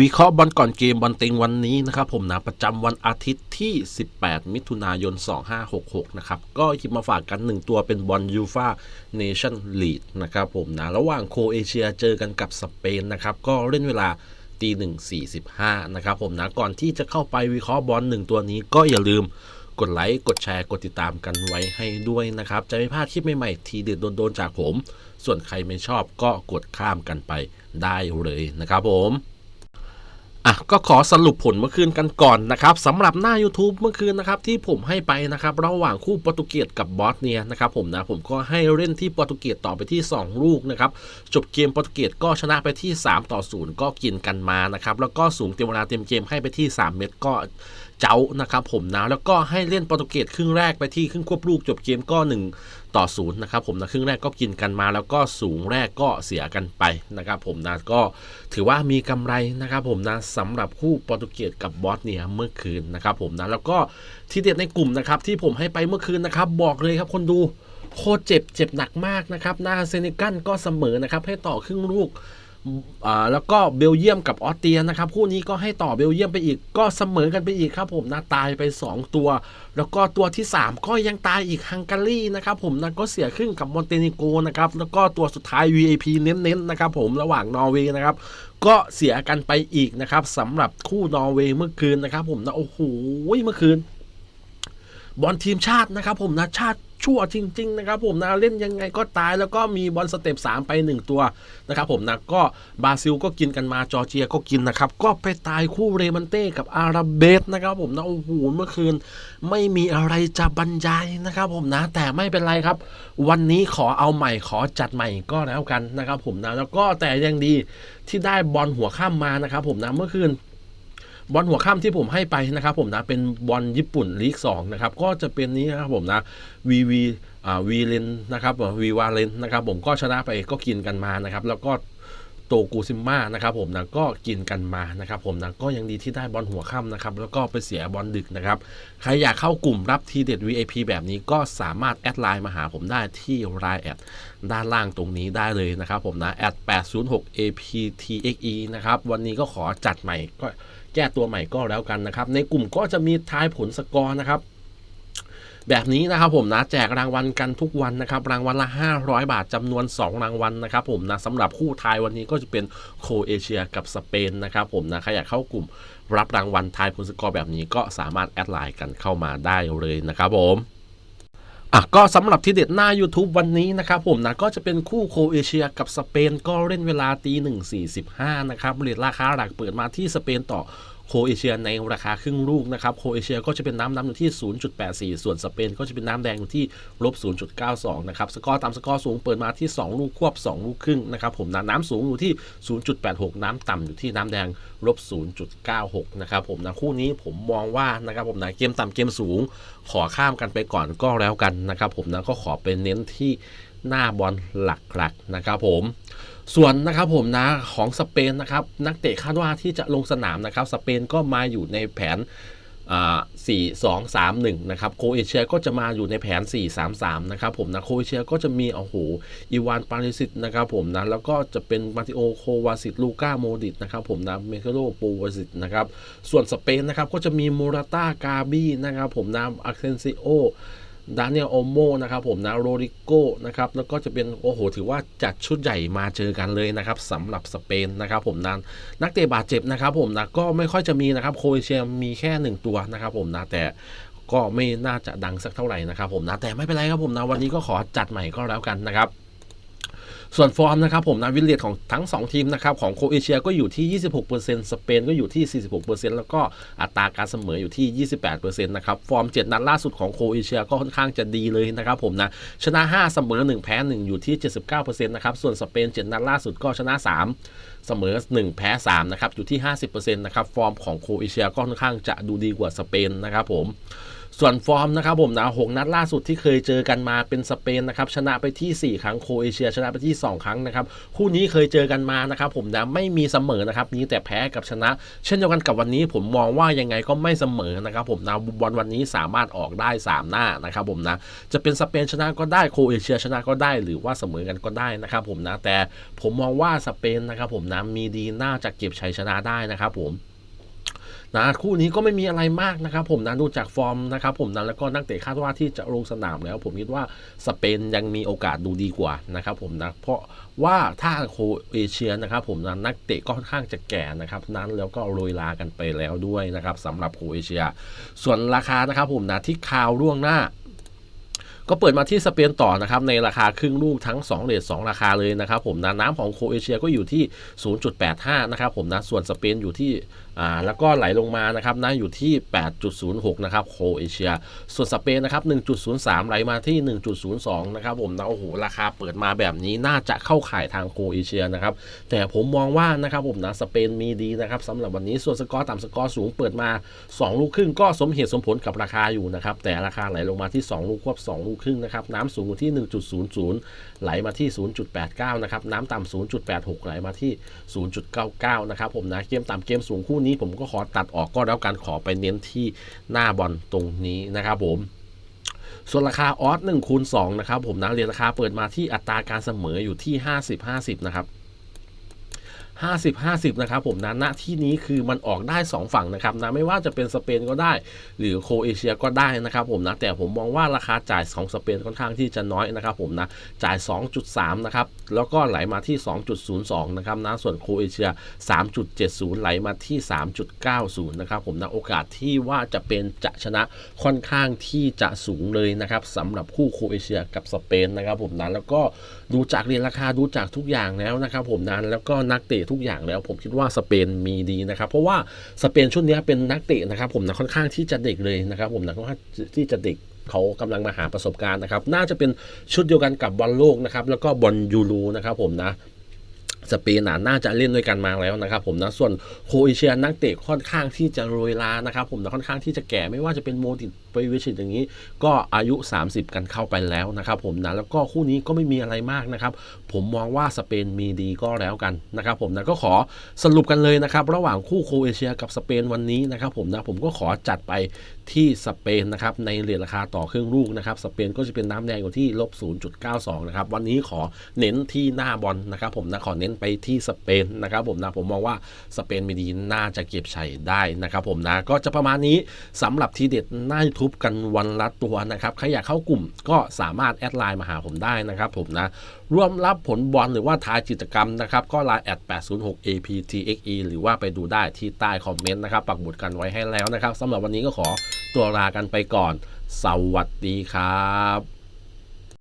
วิเคราะห์บอลก่อนเกมบอลเต็งวันนี้นะครับผมนะประจำวันอาทิตย์ที่ 18 มิถุนายน 2566 นะครับ ก็หยิบมาฝากกัน 1 ตัวเป็นบอลยูฟาเนชั่นลีดนะครับผมนะ ระหว่างโคเอเชียเจอกันกับสเปนนะครับ ก็เล่นเวลาตีหนึ่งสี่สิบห้านะครับผมนะ ก่อนที่จะเข้าไปวิเคราะห์บอลหนึ่งตัวนี้ก็อย่าลืมกดไลค์ กดแชร์ กดติดตามกันไว้ให้ด้วยนะครับ จะไม่พลาดคลิปใหม่ๆ ทีเด็ดโดนๆจากผม ส่วนใครไม่ชอบก็กดข้ามกันไปได้เลยนะครับผม อะก็ขอสรุปผลเมื่อคืนกันก่อนนะครับสำหรับหน้า YouTube เมื่อคืนนะครับที่ผมให้ไปนะครับระหว่างคู่โปรตุเกสกับบอสเนียนะครับผมนะผมก็ให้เล่นที่โปรตุเกสต่อไปที่ 2 ลูกนะครับจบเกมโปรตุเกสก็ชนะไปที่ 3 ต่อ 0 ก็กินกันมานะครับแล้วก็สูงเต็มเวลาเต็มเกมให้ไปที่ 3 เม็ดก็ เจ้านะครับผมนะแล้วก็ให้เล่นโปรตุเกสครึ่งแรกไปที่ครึ่งควบลูกจบเกมก็ 1 ต่อศูนย์นะครับผมนะครึ่งแรกก็กินกันมา แล้วก็สูงแรกก็เสียกันไปนะครับผมนะก็ถือว่ามีกำไรนะครับผมนะสำหรับคู่โปรตุเกสกับบอสเนียเมื่อคืนนะครับผมนะแล้วก็ที่เด็ดในกลุ่มนะครับที่ผมให้ไปเมื่อคืนนะครับบอกเลยครับคนดูโคตรเจ็บเจ็บหนักมากนะครับหน้าเซนิกันก็เสมอนะครับให้ต่อครึ่งลูก อ่าแล้วก็เบลเยียมกับออสเตรียนะครับคู่นี้ก็ให้ต่อเบลเยียมไปอีกก็เสมอกันไปอีกครับผมนะตายไป 2 ตัว แล้วก็ตัวที่ 3 ก็ยังตายอีกฮังการีนะครับผมนะก็เสียครึ่งกับมอนเตเนโกนะครับแล้วก็ตัวสุดท้าย VAP เน้นๆนะครับผมระหว่างนอร์เวย์นะครับก็เสียกันไปอีกนะครับสำหรับคู่นอร์เวย์เมื่อคืนนะครับผมนะโอ้โหเมื่อคืน บอลทีมชาตินะครับผมนะชาติ ชั่วจริง ๆ นะครับผมนะเล่นยังไงก็ตายแล้วก็มีบอลสเต็ป3ไป 1 ตัวนะครับผมนะก็บราซิลก็กินกันมาจอร์เจียก็กินนะครับ ก็ไปตายคู่เรมันเต้กับอาราเบสนะครับผมนะโอ้โหเมื่อคืน ไม่มีอะไรจะบรรยายนะครับผมนะแต่ไม่เป็นไรครับ วันนี้ขอเอาใหม่ขอจัดใหม่ก็แล้วกันนะครับผมนะแล้วก็แต่ยังดีที่ได้บอลหัวข้ามมานะครับผมนะเมื่อคืน บอลหัวข้ามที่ผมให้ไปนะครับผมนะเป็นบอลญี่ปุ่นลีก2นะครับก็จะเป็นนี้นะครับผมนะวีวีอ่าวีเลนนะครับวีวาเลนนะครับผมก็ชนะไปก็กินกันมานะครับแล้วก็ โตกูซิมมานะครับผมนะก็กินกันมานะครับผมนะก็ยังดีที่ได้บอลหัวค่ำนะครับแล้วก็ไปเสียบอลดึกนะครับใครอยากเข้ากลุ่มรับทีเด็ด VIP แบบนี้ก็สามารถแอดไลน์มาหาผมได้ที่ไลน์แอดด้านล่างตรงนี้ได้เลยนะครับผมนะแอด806 APTXE นะครับวันนี้ก็ขอจัดใหม่ก็แก้ตัวใหม่ก็แล้วกันนะครับในกลุ่มก็จะมีทายผลสกอร์นะครับ แบบนี้นะครับผมนะแจกรางวัลกันทุกวันนะครับรางวัลละ 500 บาทจำนวน 2 รางวัลนะครับผมนะสำหรับคู่ทายวันนี้ก็จะเป็นโคเอเชียกับสเปนนะครับผมนะใครอยากเข้ากลุ่มรับรางวัลทายผลสกอร์แบบนี้ก็สามารถแอดไลน์กันเข้ามาได้เลยนะครับผมอะก็สำหรับที่เด็ดหน้า YouTube วันนี้นะครับผมนะก็จะเป็นคู่โคเอเชียกับสเปนก็เล่นเวลาตีหนึ่งสี่สิบห้านะครับเรทราคาหลักเปิดมาที่สเปนต่อ โคเอเชียในราคาครึ่งลูกนะครับโคเอเชียก็จะเป็นน้ำน้ำอยู่ที่ 0.84 ส่วนสเปนก็จะเป็นน้ำแดงอยู่ที่ลบ 0.92 นะครับ สกอร์ตามสกอร์สูงเปิดมาที่ 2 ลูกควบ 2 ลูกครึ่งนะครับผมนะน้ำสูงอยู่ที่ 0.86 น้ำต่ำอยู่ที่น้ำแดงลบ 0.96 นะครับผมนะคู่นี้ผมมองว่านะครับผมนะเกมต่ำเกมสูง ขอข้ามกันไปก่อนก็แล้วกันนะครับผมนะก็ขอเป็นเน้นที่ หน้าบอลหลักๆนะครับผมส่วนนะครับผมนะของสเปนนะครับนักเตะคาดว่าที่จะลงสนามนะครับสเปนก็มาอยู่ในแผนอ่า4 2 3 1นะครับโคเอเชียก็จะมาอยู่ในแผน 4 3 3นะครับผมนะโคเอเชียก็จะมีโอ้โหอีวานปาริสิตนะครับผมนะแล้วก็จะเป็นมาติโอโควาสิตลูก้าโมดิตนะครับผมนะเมเคโลปูวาสิตนะครับส่วนสเปนนะครับก็จะมีโมราต้ากาบี้นะครับผมนะอักเซนซิโอ ดานิเอลโอโมนะครับผมนะโรริโกนะครับแล้วก็จะเป็นโอ้โห ถือว่าจัดชุดใหญ่มาเจอกันเลยนะครับสำหรับสเปนนะครับผมนะนักเตะบาดเจ็บนะครับผมนะก็ไม่ค่อยจะมีนะครับโคเอเชียมีแค่ 1 ตัวนะครับผมนะแต่ก็ไม่น่าจะดังสักเท่าไหร่นะครับผมนะแต่ไม่เป็นไรครับผมนะวันนี้ก็ขอจัดใหม่ก็แล้วกันนะครับ ส่วนฟอร์มนะครับผมนะวิลเลียดของทั้ง 2 ทีมนะครับของโคเอเชียก็อยู่ที่ 26%สเปนก็อยู่ที่ 46%แล้วก็อัตราการเสมออยู่ที่ 28%นะครับฟอร์ม 7 นัดล่าสุดของโคเอเชียก็ค่อนข้างจะดีเลยนะครับผมนะชนะ 5 เสมอ 1 แพ้ 1 อยู่ที่ 79%นะครับส่วนสเปน 7 นัดล่าสุดก็ชนะ 3เสมอ 1 แพ้ 3 นะครับ อยู่ที่ 50%นะครับ ฟอร์มของโคเอเชียก็ค่อนข้างจะดูดีกว่าสเปนนะครับผม ส่วนฟอร์มนะครับผมนะหกนัดล่าสุดที่เคยเจอกันมาเป็นสเปนนะครับชนะไปที่ 4 ครั้งโคเอเชีย ชนะไปที่ 2 ครั้งนะครับคู่นี้เคยเจอกันมานะครับผมนะไม่มีเสมอนะครับมีแต่แพ้กับชนะ เช่นเดียวกันกับวันนี้ผมมองว่ายังไงก็ไม่เสมอนะครับผมนะบอลวันนี้สามารถออกได้ 3 หน้านะครับผมนะจะเป็นสเปนชนะก็ได้โคเอเชียชนะก็ได้หรือว่าเสมอกันก็ได้นะครับผมนะแต่ผมมองว่าสเปนนะครับผมนะมีดีน่าจะเก็บชัยชนะได้นะครับผม นะคู่นี้ก็ไม่มีอะไรมากนะครับผมนะดูจากฟอร์มนะครับผมนะแล้วก็นักเตะคาดว่าที่จะลงสนามแล้ว ผมคิดว่าสเปนยังมีโอกาสดูดีกว่านะครับผมนะเพราะว่าถ้าโคเอเชียนะครับผมนะนักเตะก็ค่อนข้างจะแก่นะครับนั้นแล้วก็โรยลากันไปแล้วด้วยนะครับสำหรับโคเอเชีย ส่วนราคานะครับผมนะที่ข่าวล่วงหน้า ก็เปิดมาที่สเปนต่อนะครับในราคาครึ่งลูกทั้ง 2เลท2ราคาเลยนะครับผมนะน้ำของโคเอเชียก็อยู่ที่ 0.85 นะครับผมนะส่วนสเปนอยู่ที่อ่าแล้วก็ไหลลงมานะครับนะอยู่ที่ 8.06 นะครับโคเอเชีย ส่วนสเปนนะครับ 1.03 ไหลมาที่ 1.02 นะครับผมนะโอ้โหราคาเปิดมาแบบนี้น่าจะเข้าข่ายทางโคเอเชียนะครับแต่ผมมองว่านะครับผมนะสเปนมีดีนะครับสำหรับวันนี้ส่วนสกอร์ต่ำสกอร์สูงเปิดมา 2 ลูกครึ่งก็สมเหตุสมผลกับราคาอยู่นะครับแต่ราคาไหลลงมาที่ 2 ลูกควบ 2 ลูกครึ่งนะครับ น้ำสูงอยู่ที่ 1.00 ไหลมาที่ 0.89 นะครับ น้ำต่ำ0.86 ไหลมาที่ 0.99 นะครับผมนะ เกมต่ำเกมสูงคู่นี้ผมก็ขอตัดออกก็แล้วกันขอไปเน้นที่หน้าบอลตรงนี้นะครับผมส่วนราคาออส1คูณ2นะครับผมนะเรียนราคาเปิดมาที่อัตราการเสมออยู่ที่ 50 50 นะครับ 50 50 นะครับผมนะณที่นี้คือมันออกได้ 2 ฝั่งนะครับนะไม่ว่าจะเป็นสเปนก็ได้ หรือโคเอเชียก็ได้นะครับผมนะแต่ผมมองว่าราคาจ่ายของสเปนค่อนข้างที่จะน้อยนะครับผมนะจ่าย 2.3 นะครับแล้วก็ไหลมาที่ 2.02 นะครับนะส่วนโคเอเชีย 3.70 ไหลมาที่ 3.90 นะครับผมนะโอกาสที่ว่าจะเป็นจะชนะค่อนข้างที่จะสูงเลยนะครับสำหรับคู่โคเอเชียกับสเปนนะครับผมนะแล้วก็ดูจากเรียนราคาดูจากทุกอย่างแล้วนะครับผมนะแล้วก็นักเตะทุกอย่างแล้ว ผมคิดว่าสเปนมีดีนะครับ เพราะว่าสเปนชุดนี้เป็นนักเตะนะครับ ผมนะค่อนข้างที่จะเด็กเลยนะครับ ผมนะค่อนข้างที่จะเด็กเขากำลังมาหาประสบการณ์นะครับ น่าจะเป็นชุดเดียวกันกับบอลโลกนะครับ แล้วก็บอลยูโรนะครับผมนะ สเปนน่ะน่าจะเล่นด้วยกันมาแล้วนะครับผมนะส่วนโคเอเชียนักเตะค่อนข้างที่จะโรยลานะครับผมนะค่อนข้างที่จะแก่ไม่ว่าจะเป็นโมดิตไปวิชิตอย่างนี้ ก็อายุ 30 กันเข้าไปแล้วนะครับผมนะแล้วก็คู่นี้ก็ไม่มีอะไรมากนะครับผมมองว่าสเปนมีดีก็แล้วกันนะครับผมนะก็ขอสรุปกันเลยนะครับระหว่างคู่โคเอเชียกับสเปนวันนี้นะครับผมนะผมก็ขอจัดไปที่สเปนนะครับในเหรียญราคาต่อเครึ่องลูกนะครับสเปนก็จะเป็นน้ำแดงอยู่ที่ลบ 0.92 นะครับวันนี้ขอเน้นที่หน้าบอลนะครับผมนะขอเน้นไปที่สเปนนะครับผมนะผมมองว่าสเปนมีดีน่าจะเก็บชัยได้นะครับผมนะก็จะประมาณนี้สำหรับทีเด็ดหน้า YouTube กันวันละตัวนะครับใครอยากเข้ากลุ่มก็สามารถแอดไลน์มาหาผมได้นะครับผมนะร่วมรับผลบอลหรือว่าทายกิจกรรมนะครับก็ไลน์แอด806 aptxe หรือว่าไปดูได้ที่ใต้คอมเมนต์นะครับปักหมุดกันไว้ให้แล้วนะครับสำหรับวันนี้ก็ขอตัวลากันไปก่อน สวัสดีครับ